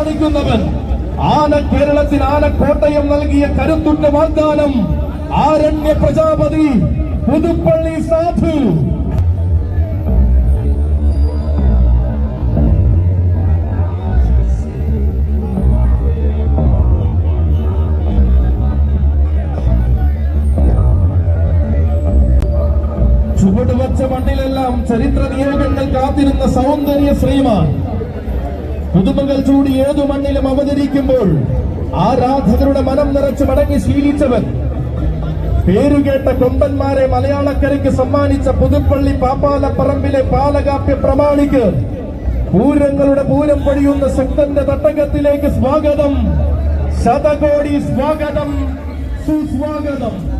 കാണിക്കുന്നവൻ. ആന കേരളത്തിൽ ആനക്കോട്ടയം നൽകിയ കരുത്തുറ്റ വാഗ്ദാനം. ആരണ്യ പ്രജാപതി പുതുപ്പള്ളി സാധു. ചുവടുവച്ച മണ്ണിലെല്ലാം ചരിത്ര നിയോഗങ്ങൾ കാത്തിരുന്ന സൗന്ദര്യ ശ്രീമാൻ. പുതുമകൾ ചൂടി ഏതു മണ്ണിലും അവതരിക്കുമ്പോൾ ആരാധകരുടെ മനം നിറച്ച് മടങ്ങി ശീലിച്ചവൻ. പേരുകേട്ട കൊമ്പന്മാരെ മലയാളക്കരയ്ക്ക് സമ്മാനിച്ച പുതുപ്പള്ളി പാപ്പാലപ്പറമ്പിലെ പാലകാപ്യ പ്രമാണിക്ക് പൂരങ്ങളുടെ പൂരം പൊഴിയുന്ന ശക്തന്റെ തട്ടകത്തിലേക്ക് സ്വാഗതം. ശതകോടി സ്വാഗതം. സുസ്വാഗതം.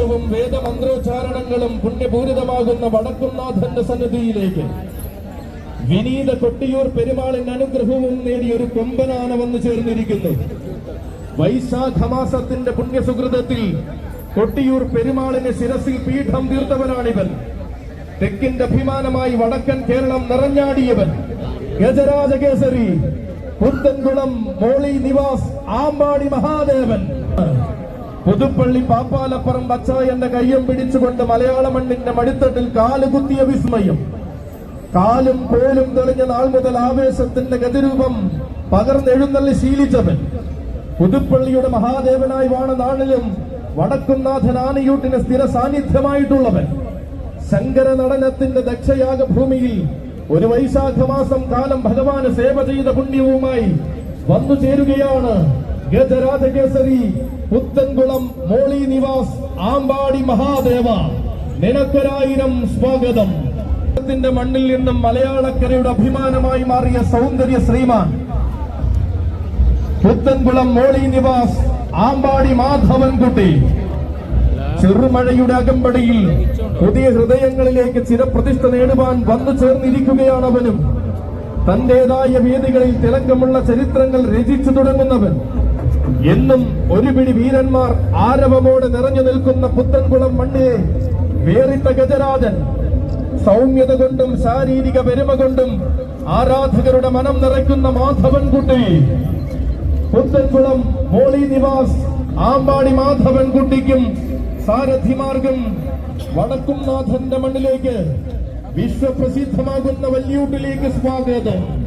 ഹോമാന്തരീക്ഷവും വേദമന്ത്രോച്ചാരണങ്ങളും പുണ്യപൂരിതമാകുന്ന വടക്കുംനാഥന്റെ സന്നിധിയിലേക്ക്. വിനീത കൊട്ടിയൂർ പെരുമാളിന്റെ അനുഗ്രഹവും നേടി ഒരു കൊമ്പനാന വന്നു ചേർന്നിരിക്കുന്നു. വൈശാഖമാസത്തിന്റെ പുണ്യസുഹൃതത്തിൽ കൊട്ടിയൂർ പെരുമാളിന് ശിരസിൽ പീഠം തീർത്തവനാണിവൻ. തെക്കിന്റെ അഭിമാനമായി വടക്കൻ കേരളം നിറഞ്ഞാടിയവൻ. ഗജരാജകേസരി പുത്തൻകുളം മോളി നിവാസ് ആമ്പാടി മഹാദേവൻ. പുതുപ്പള്ളി പാപ്പാലപ്പുറം ബച്ചായന്റെ കയ്യം പിടിച്ചുകൊണ്ട് മലയാള മണ്ണിന്റെ മടിത്തട്ടിൽ കാലുകുത്തിയ വിസ്മയം. കാലും കോലും തെളിഞ്ഞ നാൾ മുതൽ ആവേശത്തിന്റെ ഗതിരൂപം പകർന്നെഴുന്നള്ളി ശീലിച്ചവൻ. പുതുപ്പള്ളിയുടെ മഹാദേവനായി വാണ നാളിലും വടക്കുംനാഥൻ ആനയൂട്ടിന് സ്ഥിര സാന്നിധ്യമായിട്ടുള്ളവൻ. ശങ്കര നടനത്തിന്റെ ദക്ഷയാഗ ഭൂമിയിൽ ഒരു വൈശാഖമാസം കാലം ഭഗവാന് സേവ ചെയ്ത പുണ്യവുമായി വന്നു ചേരുകയാണ് ഗജരാജകേസരി പുത്തൻകുളം മോളി നിവാസ് ആമ്പാടി മഹാദേവ. നിനക്കൊരായിരം സ്വാഗതം. ത്തിന്റെ മണ്ണിൽ നിന്നും മലയാളക്കരയുടെ അഭിമാനമായി മാറിയ സൗന്ദര്യ ശ്രീമാൻ. പുത്തൻകുളം മോളി നിവാസ് ആമ്പാടി മാധവൻകുട്ടി. ചെറുമഴയുടെ അകമ്പടിയിൽ പുതിയ ഹൃദയങ്ങളിലേക്ക് ചിരപ്രതിഷ്ഠ നേടുവാൻ വന്നു ചേർന്നിരിക്കുകയാണ് അവനും തന്റേതായ വേദികളിൽ തിളക്കമുള്ള ചരിത്രങ്ങൾ രചിച്ചു തുടങ്ങുന്നവൻ. എന്നും ഒരു പിടി വീരന്മാർ ആരവമോടെ നിറഞ്ഞു നിൽക്കുന്ന പുത്തൻകുളം മണ്ണിലെ വേറിട്ട ഗജരാജൻ സൗമ്യത കൊണ്ടും ശാരീരിക പെരുമ കൊണ്ടും ആരാധകരുടെ മനം നിറയ്ക്കുന്ന മാധവൻകുട്ടി. പുത്തൻകുളം മോളി നിവാസ് ആമ്പാടി മാധവൻകുട്ടിക്കും സാരഥിമാർഗം വടക്കുംനാഥന്റെ മണ്ണിലേക്ക് വിശ്വപ്രസിദ്ധമാകുന്ന വല്യൂട്ടിലേക്ക് സ്വാഗതം.